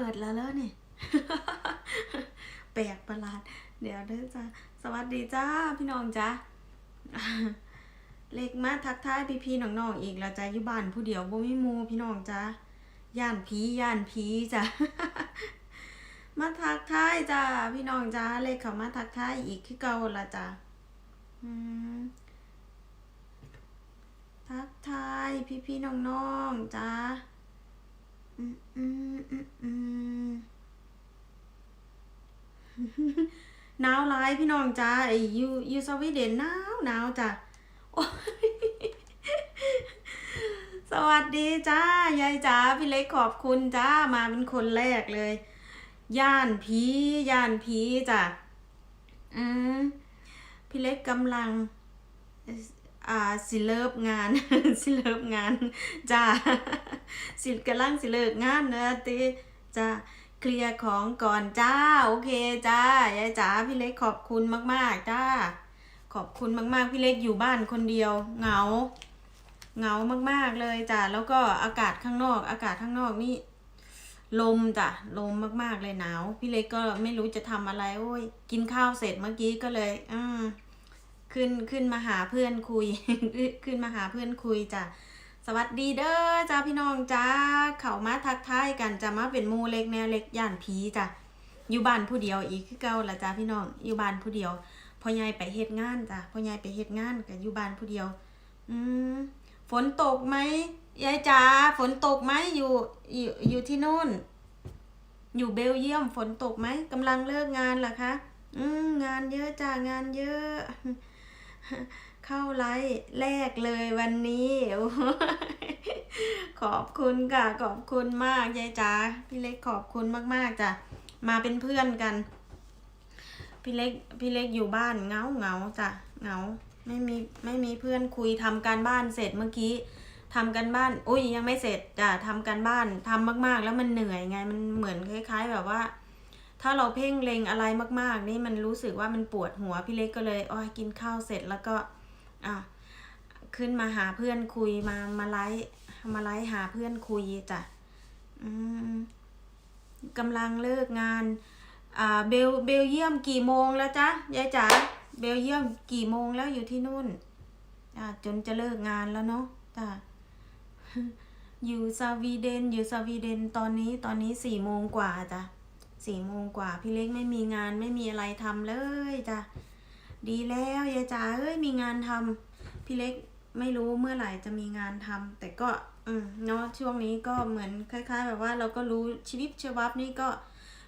ปิดแล้วแล้วนี่แปลกประหลาด เดี๋ยวเด้อจ้าสวัสดีจ้าพี่น้องจ้าเล็กมาทักทายพี่พี่น้องๆออีกแล้วจ้าอยู่บ้านผู้เดียวบ่มีมูพี่น้องจ้าย่านผีย่านผีจ้ามาทักทายจ้าพี่น้องจ้าเล็กเขามาทักทายอีกคือเก่าละจ้าอืมทักทายพี่พี่น้องๆจ้าอืมอืมอืมอืม หนาวหลายพี่น้องจ้าไอ้ยูยูสวีเดนหนาวหนาวจ้ะโอ้ยสวัสดีจ้ายายจ๋าพี่เล็กขอบคุณจ้ามาเป็นคนแรกเลย ย่านผีย่านผีจ้ะอืมพี่เล็กกำลัง อ่าสิเลิฟงาน สิเลิฟงานจ้าสิกำลังสิเลิกงานนะติจ้าเคลียร์ของก่อนจ้า โอเคจ้ายายจ๋าพี่เล็กขอบคุณมาก ๆ จ้า ขอบคุณมาก ๆ พี่เล็กอยู่บ้านคนเดียวเหงาเหงามาก ๆ เลยจ้ะแล้วก็อากาศข้างนอก อากาศข้างนอกนี่ลมจ้ะลมมาก ๆ เลยหนาว พี่เล็กก็ไม่รู้จะทำอะไร โอ้ย กินข้าวเสร็จเมื่อกี้ก็เลย อืม ขึ้นขึ้นมาหาเพื่อนคุย ขึ้นมาหาเพื่อนคุยจ้ะสวัสดีเด้อจ้าพี่น้องจ้าเขามาทักทายกันจะมาเป็นมูเล็กแน่เล็กย่านผีจ้ะอยู่บ้านผู้เดียวอีกคือเก่าละจ้าพี่น้องอยู่บ้านผู้เดียวพ่อใหญ่ไปเฮ็ดงานจ้ะพ่อใหญ่ไปเฮ็ดงานกับอยู่บ้านผู้เดียว อืมฝนตกไหมยายจ๋าฝนตกไหมอยู่อยู่อยู่ที่นู่น อยู่เบลเยียมฝนตกไหมกำลังเลิกงานเหรอคะ อืมงานเยอะจ้างานเยอะ เข้าไลฟ์แรกเลยวันนี้ขอบคุณค่ะ ขอบคุณมากยายจ๋าพี่เล็กขอบคุณมากๆจ้ะมาเป็นเพื่อนกัน พี่เล็กพี่เล็กอยู่บ้านเงาเงาจ้ะเงาไม่มีไม่มีเพื่อนคุยทำการบ้านเสร็จเมื่อกี้ทำกันบ้านอุ้ยยังไม่เสร็จจ้ะทำการบ้านทำมาก ๆ แล้วมันเหนื่อยไงมันเหมือนคล้าย ๆ แบบว่า ถ้าเราเพ่งเล็งอะไรมาก ๆ นี่มันรู้สึกว่ามันปวดหัวพี่เล็กก็เลยอ๋อกินข้าวเสร็จแล้วก็อะขึ้นมาหาเพื่อนคุยมามาไลฟ์มาไลฟ์หาเพื่อนคุยจ้ะอืมกำลังเลิกงานอ่าเบลเบลเยี่ยมกี่โมงแล้วจ๊ะยายจ๋าเบลเยี่ยมกี่โมงแล้วอยู่ที่นู่นอ่าจนจะเลิกงานแล้วเนาะจ้ะอยู่สวีเดนอยู่สวีเดนตอนนี้ตอนนี้สี่โมงกว่าจ้ะ สี่โมงกว่า พี่เล็กไม่มีงานไม่มีอะไรทำเลยจ้ะดีแล้วยายจ๋าเอ้ยมีงานทำพี่เล็กไม่รู้เมื่อไหร่จะมีงานทำแต่ก็อืมเนาะช่วงนี้ก็เหมือนคล้าย ๆ แบบว่าเราก็รู้ชีวิตชีวับนี่ก็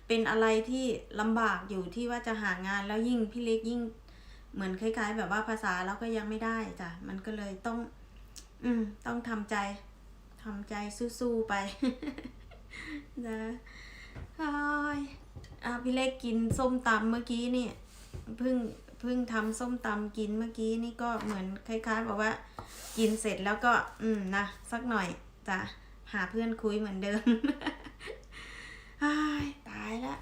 เป็นอะไรที่ลำบากอยู่ที่ว่าจะหางานแล้วยิ่งพี่เล็กยิ่ง เหมือนคล้าย ๆ แบบว่าภาษาเราก็ยังไม่ได้จ้ะมันก็เลยต้อง อืมต้องทำใจทำใจสู้ๆไปนะ อ้ยอะพี่เล็กกินส้มตำเมื่อกี้นี่เพิ่งเพิ่งทำส้มตำกินเมื่อกี้นี่ก็เหมือนคล้ายๆแบบว่า กินเสร็จแล้วก็ อืมนะสักหน่อยจะหาเพื่อนคุยเหมือนเดิมอ้ายตายละ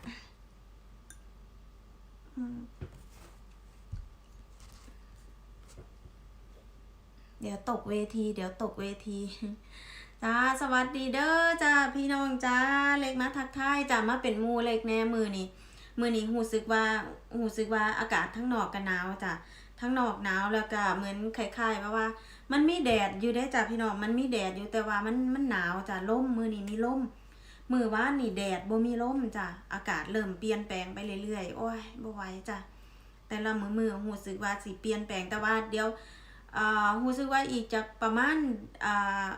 เดี๋ยวตกเวที เดี๋ยวตกเวที จ้าสวัสดีเด้อจ้าพี่น้องจ้าเล็กมาทักทายจ้ามาเป็นมูเล็กแน่มือนี่มือนี่หูสึกว่าหูสึกว่าอากาศทั้งนอกกันหนาวจ้ะทั้งนอกหนาวแล้วก็เหมือนคล้ายๆว่าว่า มันมีแดดอยู่ได้จ้ะพี่น้องมันมีแดดอยู่แต่ว่ามันมันหนาวจ้ะลมมือนี่มีลมมือว่านนี่แดดบ่มีลมจ้ะอากาศเริ่มเปลี่ยนแปลงไปเรื่อยๆโอ้ยบ่ไหวจ้ะแต่ละมือมือหูสึกว่าสิเปลี่ยนแปลงแต่ว่าเดี๋ยวอ่าหูสึกว่าอีกจากประมาณอ่า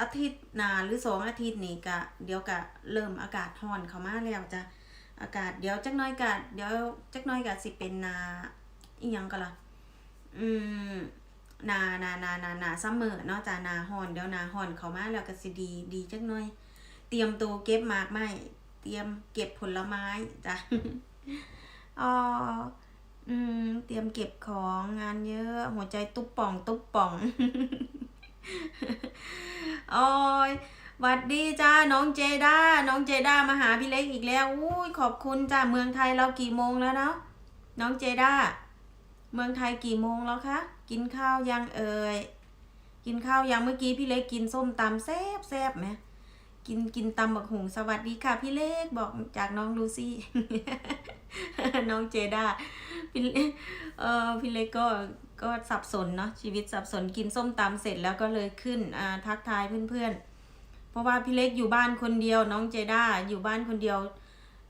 อาทิตย์นาหรือสองอาทิตย์นี่ก็เดี๋ยวก็เริ่มอากาศร้อนเข้ามาแล้วจ้ะอากาศเดี๋ยวจักน้อยก็เดี๋ยวจักน้อยก็สิเป็นนาอีหยังก็ล่ะอืมนานานานานาซัมเมอร์เนาะจ้ะนาฮ้อนเดี๋ยวนาฮ้อนเข้ามาแล้วก็สิดีดีจักน่อย เตรียมตัวเก็บหมากไม้เตรียมเก็บผลไม้จ้ะอ๋ออืม เตรียมเก็บของงานเยอะ หัวใจตุ๊บป่อง ตุ๊บป่อง โอ้ยหวัดดีจ้า น้องเจด้า น้องเจด้ามาหาพี่เล็กอีกแล้ว อุ้ยขอบคุณจ้า เมืองไทยเรากี่โมงแล้วเนาะ น้องเจด้า เมืองไทยกี่โมงแล้วคะ กินข้าวยังเอ่ย กินข้าวยังเมื่อกี้พี่เล็กกินส้มตำแซ่บแซ่บไหมกินกินตำบักหุงสวัสดีค่ะ พี่เล็กบอกจากน้องลูซี่ น้องเจด้าพี่เล็กเออพี่เล็กก็ ก็สับสนเนาะชีวิตสับสนกินส้มตำเสร็จแล้วก็เลยขึ้นอ่าทักทายเพื่อนๆ เพราะว่าพี่เล็กอยู่บ้านคนเดียวน้องเจด้าอยู่บ้านคนเดียว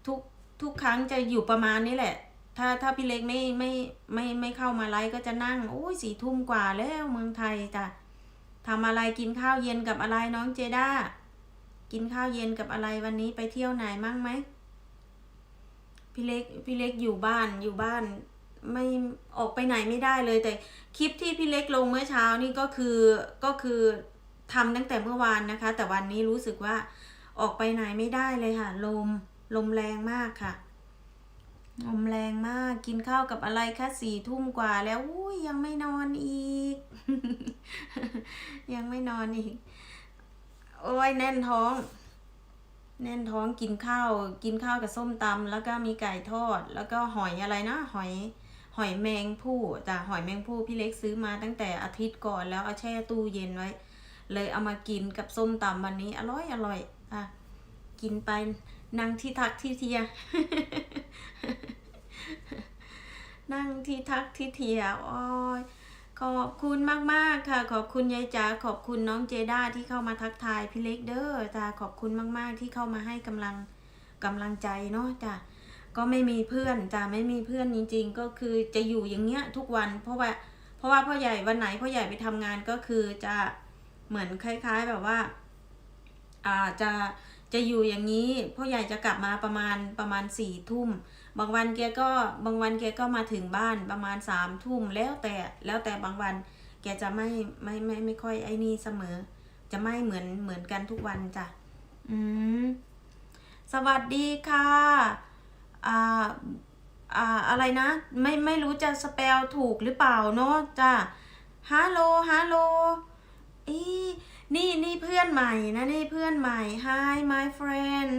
ทุกทุกครั้งจะอยู่ประมาณนี้แหละ ถ้าถ้าพี่เล็กไม่ไม่ไม่ไม่เข้ามาไลฟ์ก็จะนั่งโอ้ยสี่ทุ่มกว่าแล้วเมืองไทยจ้ะทำอะไรกินข้าวเย็นกับอะไรน้องเจด้ากินข้าวเย็นกับอะไรวันนี้ไปเที่ยวไหนมั่งไหมพี่เล็กพี่เล็กอยู่บ้านอยู่บ้าน ไม่ออกไปไหนไม่ได้เลย แต่คลิปที่พี่เล็กลงเมื่อเช้านี่ก็คือก็คือทำตั้งแต่เมื่อวานนะคะ แต่วันนี้รู้สึกว่าออกไปไหนไม่ได้เลยค่ะ ลมลมแรงมากค่ะ ลมแรงมากกินข้าวกับอะไรคะสี่ทุ่มกว่าแล้วอุ้ยยังไม่นอนอีก ยังไม่นอนอีก โอ้ยแน่นท้อง แน่นท้องกินข้าว กินข้าวกับส้มตำแล้วก็มีไก่ทอด แล้วก็หอยอะไรนะหอย หอยแมงผู้จ้ะหอยแมงผู้พี่เล็กซื้อมาตั้งแต่อาทิตย์ก่อนแล้วเอาแช่ตู้เย็นไว้ เลยเอามากินกับส้มตำวันนี้ อร่อยอร่อยอะกินไปนั่งที่ทักที่เทีย นั่งที่ทักที่เทียโอ้ยขอบคุณมากๆค่ะ ขอบคุณยายจ๋าขอบคุณน้องเจด้าที่เข้ามาทักทายพี่เล็กเด้อจ้าขอบคุณมากๆที่เข้ามาให้กำลังกำลังใจเนาะจ้า ก็ไม่มีเพื่อนจ้าไม่มีเพื่อนจริง ๆ ก็คือจะอยู่อย่างเงี้ยทุกวัน เพราะว่าเพราะว่าพ่อใหญ่วันไหนพ่อใหญ่ไปทำงานก็คือจะเหมือนคล้าย ๆแบบว่าอ่าจะจะอยู่อย่างนี้พ่อใหญ่จะกลับมาประมาณประมาณสี่ทุ่มบางวันแกก็บางวันแกก็มาถึงบ้านประมาณสามทุ่มแล้วแต่แล้วแต่บางวันแกจะไม่ไม่ไม่ไม่ค่อยไอ้นี่เสมอ จะไม่เหมือนเหมือนกันทุกวันจ้ะอืมสวัสดีค่ะ อ่าอ่าอะไรนะ ไม่ไม่รู้จะสเปลถูกหรือเปล่าเนาะจ้ะฮัลโหลฮัลโหลอีนี่นี่เพื่อนใหม่นะนี่เพื่อนใหม่ Hi my friend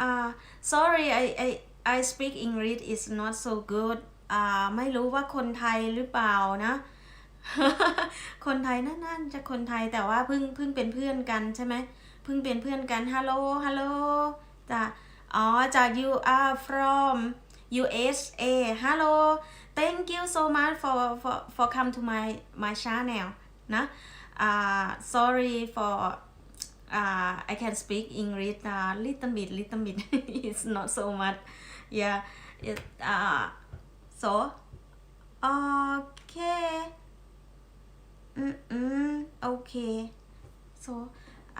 อ่า sorry I I I speak English is not so good อ่าไม่รู้ว่าคนไทยหรือเปล่านะ คนไทยนั่นๆจะคนไทยแต่ว่าเพิ่งเพิ่งเป็นเพื่อนกันใช่ไหมเพิ่งเป็นเพื่อนกันฮัลโหลฮัลโหลจ้ะ อ๋อจาก you are from USA hello thank you so much for for for come to my my channel นะ uh, sorry for uh, I can speak English a little bit little bit it's not so much yeah it uh, so okay mm -mm, okay so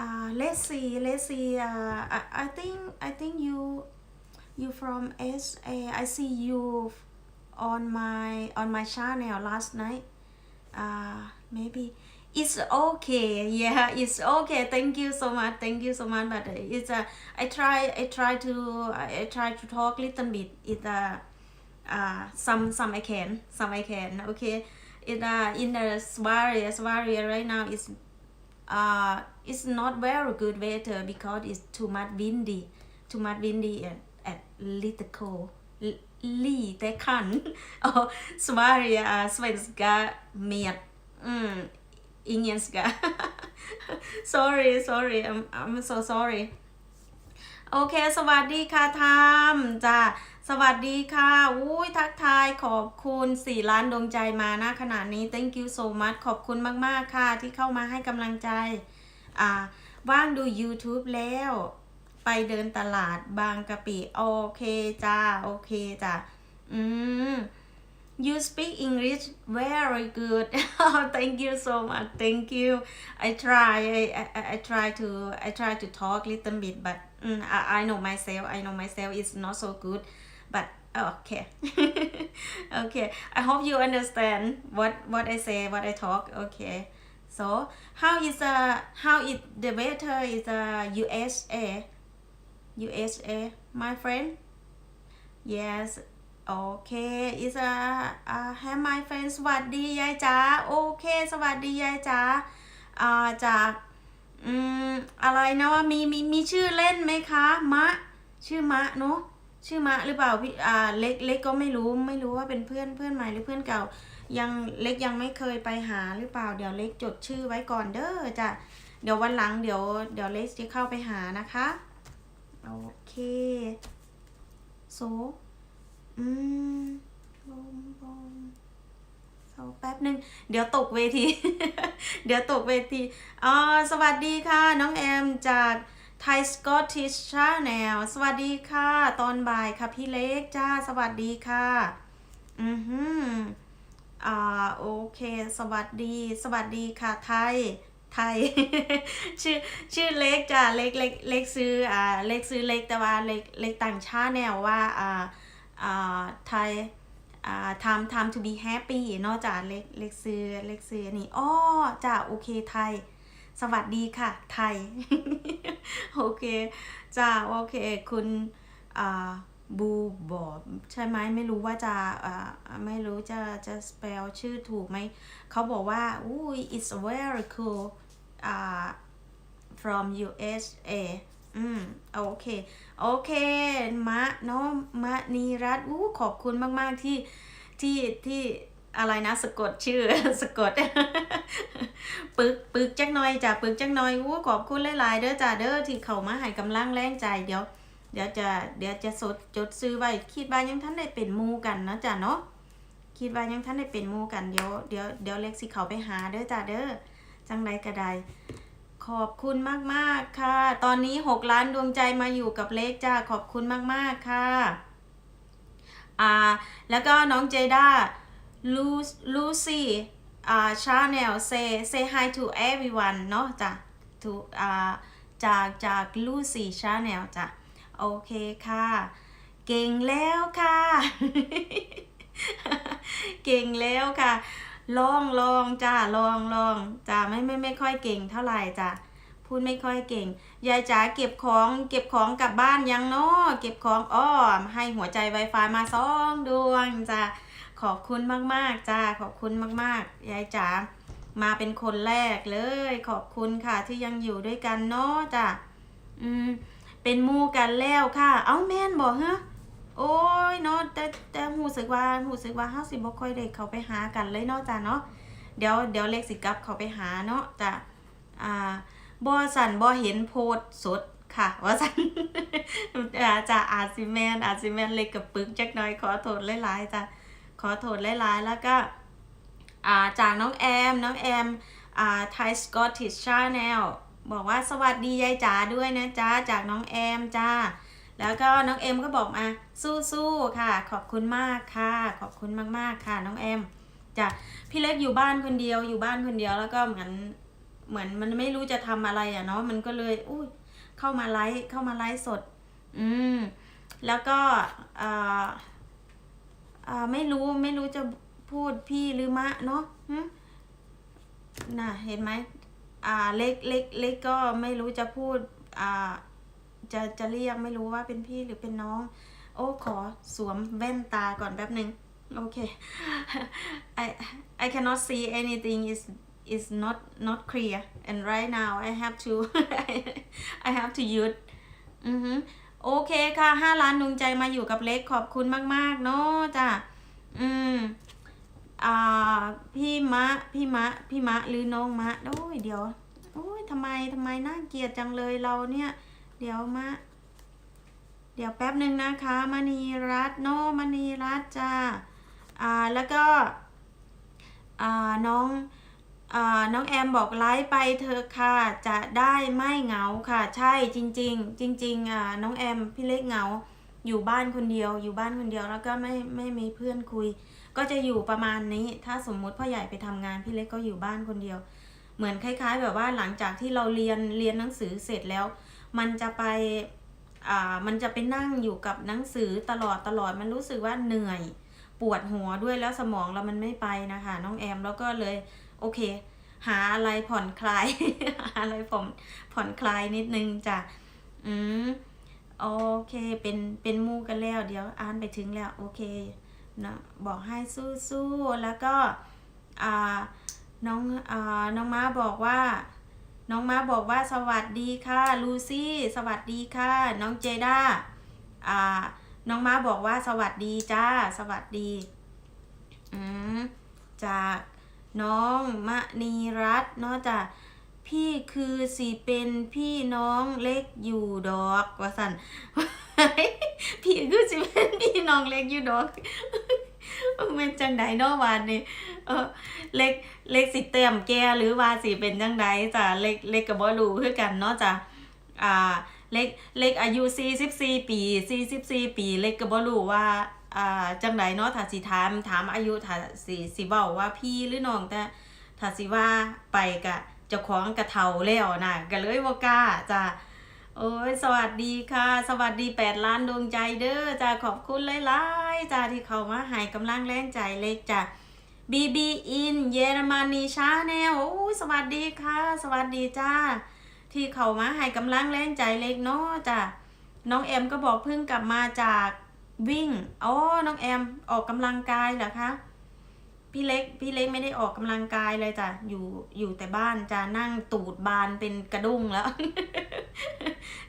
uh, let's see let's see uh, I, I think I think you you from SA I see you on my on my channel last night. Uh, maybe. It's okay yeah it's okay. Thank you so much thank you so much but it's a i try i try to i try to talk little bit. It uh, uh some some i can some i can okay? It uh in the Savaria Savaria right now is uh it's not very good weather because it's too much windy too much windy and at little cold lite kan och Sverige är svenska med mm, engelska sorry sorry I'm I'm so sorry โอเค สวัสดีค่ะทามจ้า สวัสดีค่ะอุ้ยทักทายขอบคุณสี่ล้านดวงใจมานะขนาดนี้ thank you so much ขอบคุณมาก ๆ ค่ะ ที่เข้ามาให้กำลังใจ อ่า ว่างดู YouTube แล้ว ไปเดินตลาดบางกะปิ โอเคจ้า โอเคจ้าอืม You speak English very good. thank you so much. Thank you. I try. I, I, I try to I try to talk little bit, but mm, I, I know myself. I know myself is not so good. But okay. okay. I hope you understand what what I say, what I talk. Okay. So how is uh how is the weather is uh USA USA my friend yes โอเค is a uh, have my friend สวัสดียายจ๋าโอเค สวัสดียายจ๋าอ่าจากอืมอะไรนะว่ามีมีมีชื่อเล่นไหมคะ มะ ชื่อมะเนอะ ชื่อมะหรือเปล่าพี่อ่าเล็กเล็กก็ไม่รู้ไม่รู้ว่าเป็นเพื่อนเพื่อนใหม่หรือเพื่อนเก่า ยังเล็กยังไม่เคยไปหาหรือเปล่า เดี๋ยวเล็กจดชื่อไว้ก่อนเด้อจ้ะเดี๋ยววันหลังเดี๋ยวเดี๋ยวเล็กจะเข้าไปหานะคะโอเคโซอืมลมลมโซแป๊บหนึ่งเดี๋ยวตกเวที เดี๋ยวตกเวทีอ่าสวัสดีค่ะ น้องแอมจาก ไทยสกอตติชชาแนลสวัสดีค่ะ ตอนบ่ายค่ะพี่เล็กจ้า สวัสดีค่ะ อือหืออ่าโอเค สวัสดี สวัสดีค่ะไทย ไทย ชื่อชื่อเล็กจ้ะเล็กเล็กเล็กซื้ออ่าเล็กซื้อเล็กแต่ว่าเล็กเล็กต่างชาแนวว่าอ่าอ่าไทยอ่า time time to be happy เนอกจากเล็กเล็กซื้อเล็กซื้อนี่อ้อจ้ะโอเคไทย สวัสดีค่ะ ไทย โอเคจ้าโอเค คุณอ่าบูบอบใช่ไหมไม่รู้ว่าจะอ่าไม่รู้จะจะ spell ชื่อถูกไหมเขาบอกว่าอุ้ย it's very cool อ่า from USA อืมโอเค โอเคมะเนาะมะนีรัตอู้ขอบคุณมาก ๆ ที่ที่ที่ อะไรนะสะกดชื่อสะกดปึกปึกจักหน่อยจ้ะปึกจักหน่อยอู้ขอบคุณหลายๆเด้อจ้ะเด้อที่เขามาให้กำลังแรงใจเดี๋ยว เดี๋ยวจะเดี๋ยวจะสดจดซื้อไว้คิดว่ายังท่านได้เป็นมูกันเนาะจ้ะเนาะคิดว่ายังท่านได้เป็นมูกันเดี๋ยวเดี๋ยวเดี๋ยวเล็กสิเขาไปหาเด้อจ้ะเด้อจังใดก็ไดขอบคุณมากๆค่ะ ตอนนี้6ล้านดวงใจมาอยู่กับเล็กจ้าขอบคุณมากๆค่ะอ่าแล้วก็น้องเจด้า ลูลูซี่อ่าชาแนล say say hi to everyone เนาะจ้ะ to อ่าจากจากลูซี่ชาแนลจ้ะ โอเคค่ะ เก่งแล้วค่ะ เก่งแล้วค่ะ ลองลองจ้าลองลองจ้าไม่ไม่ไม่ค่อยเก่งเท่าไหร่จ้าพูดไม่ค่อยเก่ง ยายจ๋าเก็บของเก็บของกลับบ้านยังเนาะเก็บของอ้อมให้หัวใจ Wi-Fi มาสองดวงจ้า ขอบคุณมากๆจ้าขอบคุณมากๆ ยายจ๋ามาเป็นคนแรกเลย ขอบคุณค่ะที่ยังอยู่ด้วยกันเนาะจ้าอืมเป็นมู่กันแล้วค่ะ เอ้าแม่นบอกฮะโอ้ยเนาะแต่แต่หูสึกว่าหูสึกว่าห้าสิบ่ค่อยได้เขาไปหากันเลยเนาะจ้ะเนาะเดี๋ยวเดี๋ยวเล็กสิกับเขาไปหาเนาะจ้ะอ่าบ่สันบ่เห็นโพสต์สดค่ะ ว่าสันอาจะอาจสิแมนอาจสิแมนเล็กกับปึกจักหน่อยขอโทษหลายๆจ้ะ ขอโทษหลายๆ แล้วก็อ่าจากน้องแอม น้องแอมอ่าไทยสกอตติชชาแนลบอกว่าสวัสดียายจ๋าด้วยนะจ๊ะ จากน้องแอมจ้า แล้วก็น้องเอ็มก็บอกมาสู้ๆค่ะ ขอบคุณมากค่ะ ขอบคุณมากๆค่ะ น้องเอ็มจ้ะพี่เล็กอยู่บ้านคนเดียวอยู่บ้านคนเดียวแล้วก็เหมือนเหมือนมันไม่รู้จะทำอะไรอะเนาะมันก็เลยอุ้ยเข้ามาไลฟ์เข้ามาไลฟ์สด อืมแล้วก็อ่าอ่า ไม่รู้ไม่รู้จะพูดพี่หรือมะเนาะหึน่ะเห็นไหมอ่าเล็กเล็กเล็กก็ไม่รู้จะพูดอ่าจะจะเรียกไม่รู้ว่าเป็นพี่หรือเป็นน้อง โอ้ขอสวมแว่นตาก่อนแป๊บหนึ่งโอเค I I cannot see anything is is not not clear and right now I have to I have to use อือฮึ โอเคค่ะห้าล้านดวงใจมาอยู่กับเล็กขอบคุณมาก ๆ เนาะจ้ะอืมอ่าพี่มะพี่มะพี่มะหรือน้องมะโอ้ยเดี๋ยวโอ้ยทำไมทำไมน่าเกลียดจังเลยเราเนี่ย เดี๋ยวมาเดี๋ยวแป๊บหนึ่งนะคะมณีรัตน์โนมณีรัตน์จ้าอ่าแล้วก็อ่าน้อง น้องแอมบอกไลฟ์ไปเธอค่ะ จะได้ไม่เหงาค่ะ ใช่จริง ๆ จริงๆอ่าน้องแอมพี่เล็กเหงาอยู่บ้านคนเดียว อยู่บ้านคนเดียวแล้วก็ไม่ไม่มีเพื่อนคุย ก็จะอยู่ประมาณนี้ ถ้าสมมุติพ่อใหญ่ไปทำงานพี่เล็กก็อยู่บ้านคนเดียว เหมือนคล้าย ๆ แบบว่าหลังจากที่เราเรียนเรียนหนังสือเสร็จแล้ว มันจะไปอ่ามันจะไปนั่งอยู่กับหนังสือตลอดตลอดมันรู้สึกว่าเหนื่อยปวดหัวด้วยแล้วสมองเรามันไม่ไปนะคะน้องแอมแล้วก็เลย โอเค หาอะไรผ่อนคลาย หาอะไรผ่อนผ่อนคลายนิดนึงจ้ะอืมโอเค เป็นเป็นมู่กันแล้ว เดี๋ยวอ่านไปถึงแล้ว โอเคเนาะบอกให้สู้ๆแล้วก็อ่าน้องอ่าน้องม้าบอกว่า น้องม้าบอกว่าสวัสดีค่ะลูซี่สวัสดีค่ะ น้องเจด้าอ่าน้องม้าบอกว่าสวัสดีจ้า สวัสดี อืมจาก น้องมณีรัตน์เนาะจากพพี่คือสิเป็นพี่น้องเล็กอยู่ดอกว่าสันพี่คือสิเป็นพี่น้องเล็กอยู่ดอกเป็นจังไดเนาะวานนี่เออเล็กเล็กสิเต็มแก่หรือว่าสิเป็นจังไดจ้ะเล็กเล็กก็บ่รู้คือกันเนาะจ้ะอ่าเล็กเล็กอายุ 44 ปี 44 ปี เล็กก็บ่รู้ว่า อ่าจังไดเนาะถ้าสิถามถามอายุถ้าสิสิเว้าว่าพี่หรือน้องแต่ถ้าสิว่าไปก็เจ้าของกระเฒ่าแล้วนะก็เลยบ่กล้าจ้ะโอ้ยสวัสดีค่ะ สวัสดีแปดล้านดวงใจเด้อจ้าขอบคุณหลายๆจ้าที่เข้ามาให้กำลังแรงใจเล็กจ้าบีบีอินเยอรมนีชาแนลโอ้ยสวัสดีค่ะ สวัสดีจ้า ที่เข้ามาให้กำลังแรงใจเล็กเนาะจ้าน้องแอมก็บอกเพิ่งกลับมาจาก วิ่งอ๋อน้องแอมออกกำลังกายเหรอคะพี่เล็กพี่เล็กไม่ได้ออกกำลังกายเลยจ้ะอยู่อยู่แต่บ้านจะนั่งตูดบานเป็นกระด้งแล้ว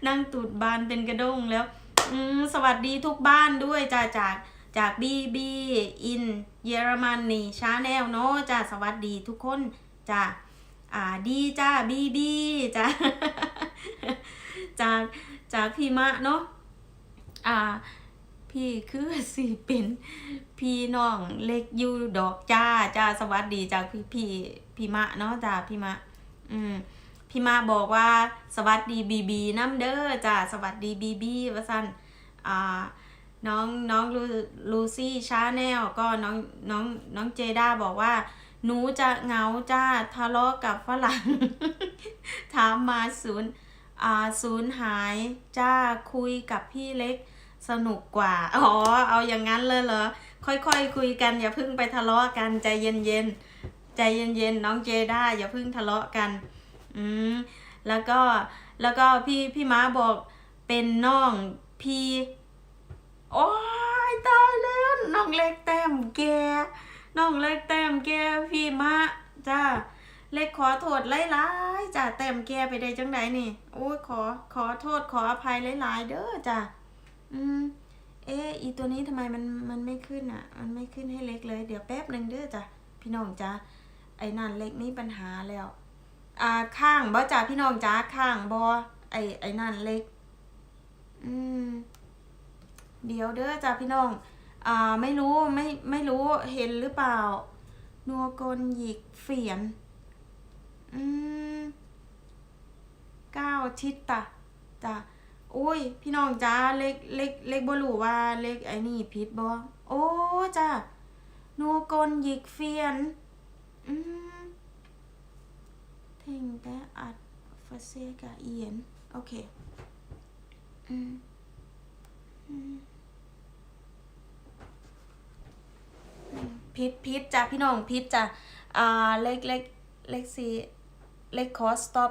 นั่งตูดบานเป็นกระด้งแล้ว อืมสวัสดีทุกบ้านด้วยจ้ะจากจากบีบีอินเยอรมันนี่ชาแนลเนาะจ้ะสวัสดีทุกคนจ้ะอ่าดีจ้าบีบีจ้ะจากจากพี่มะเนาะอ่า พี่คือสิเป็นพี่น้องเล็กยูดอกจ้าจ้าสวัสดีจากพี่พี่พี่มะเนาะจ้าพี่มะ อืมพี่มาบอกว่าสวัสดีบีบีน้ำเด้อจ้าสวัสดีบีบีว่าสันอ่าน้องน้องลูลูซี่ชาแนลก็น้องน้องน้องเจด้าบอกว่า หนูจะเงาจ้าทะเลาะกับฝรั่ง ถามมาศูนย์อ่าศูนย์หายจ้าคุยกับพี่เล็ก สนุกกว่า อ๋อ เอาอย่างนั้นเลยเหรอ ค่อยๆคคุยกันอย่าเพิ่งไปทะเลาะกันใจเย็นๆ ใจเย็นๆ น้องเจด้าอย่าเพิ่งทะเลาะกัน อืม แล้วก็ แล้วก็พี่พี่ม้าบอกเป็นน้องพี่ โอ้ยตายแล้วน้องเล็กแต้มแก น้องเล็กแต้มแกพี่มะจ้าเล็กขอโทษหลายๆจ้าแต้มแกไปได้จังไดนี่ โอ้ยขอขอโทษขออภัยหลายๆเด้อจ้า อืม เอ๊ะอีตัวนี้ทำไมมันมันไม่ขึ้นอะ มันไม่ขึ้นให้เล็กเลย เดี๋ยวแป๊บหนึ่งเด้อจ้ะพี่น้องจ้าไอ้นั่นเล็กมีปัญหาแล้ว อ่าข้างบ่จ้าพี่น้องจ้าข้างบ่ไอ้ไอ้นั่นเล็ก อืม เดี๋ยวเด้อจ้าพี่น้อง อ่าไม่รู้ไม่ไม่รู้เห็นหรือเปล่า นัวกลหยิกเฝียน อืมเก้าทิศตะจ้ะ โอ้ย พี่น้องจ้าเล็กเล็กเล็กบ่รู้ว่าเล็กไอ้นี่ผิดบ่โอ้จ้านัวกลหยิกเฟียน อืมเท่งแต่อัดฟาเซกะเอียน โอเค อืมอืมพิษพิษจ้ะพี่น้องพิษจ้ะอ่าเล็กเล็กเล็กสีเล็กขอสต็อป